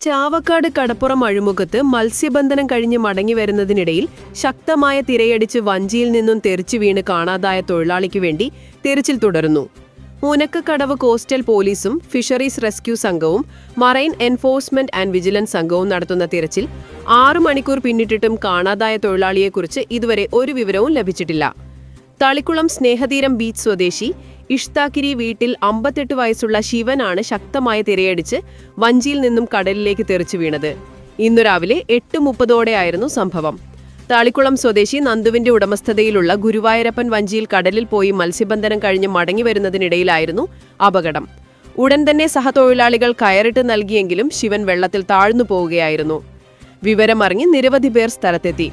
Chavakkad കടപ്പുറം അഴിമുഖത്ത് മത്സ്യബന്ധനം കഴിഞ്ഞ് മടങ്ങി വരുന്നതിനിടയിൽ ശക്തമായ തിരയടിച്ച് വഞ്ചിയിൽ നിന്നും തെറിച്ചു വീണ് കാണാതായ തൊഴിലാളിക്ക് വേണ്ടി തെരച്ചിൽ തുടരുന്നു. മുനക്കക്കടവ് കോസ്റ്റൽ പോലീസും ഫിഷറീസ് റെസ്ക്യൂ സംഘവും മറൈൻ എൻഫോഴ്സ്മെന്റ് ആൻഡ് വിജിലൻസ് സംഘവും നടത്തുന്ന തിരച്ചിൽ ആറു മണിക്കൂർ പിന്നിട്ടിട്ടും കാണാതായ തൊഴിലാളിയെക്കുറിച്ച് ഇതുവരെ ഒരു വിവരവും ലഭിച്ചിട്ടില്ല. തളിക്കുളം സ്നേഹതീരം ബീച്ച് സ്വദേശി ഇഷ്താക്കിരി വീട്ടിൽ അമ്പത്തെട്ട് വയസ്സുള്ള ശിവനാണ് ശക്തമായ തിരയടിച്ച് വഞ്ചിയിൽ നിന്നും കടലിലേക്ക് തെറിച്ചു വീണത്. ഇന്നു രാവിലെ എട്ട് മുപ്പതോടെയായിരുന്നു സംഭവം. താളിക്കുളം സ്വദേശി നന്ദുവിന്റെ ഉടമസ്ഥതയിലുള്ള ഗുരുവായൂരപ്പൻ വഞ്ചിയിൽ കടലിൽ പോയി മത്സ്യബന്ധനം കഴിഞ്ഞ് മടങ്ങി വരുന്നതിനിടയിലായിരുന്നു അപകടം. ഉടൻ തന്നെ സഹതൊഴിലാളികൾ കയറിട്ട് നൽകിയെങ്കിലും ശിവൻ വെള്ളത്തിൽ താഴ്ന്നു പോവുകയായിരുന്നു. വിവരമറിഞ്ഞ് നിരവധി പേർ സ്ഥലത്തെത്തി.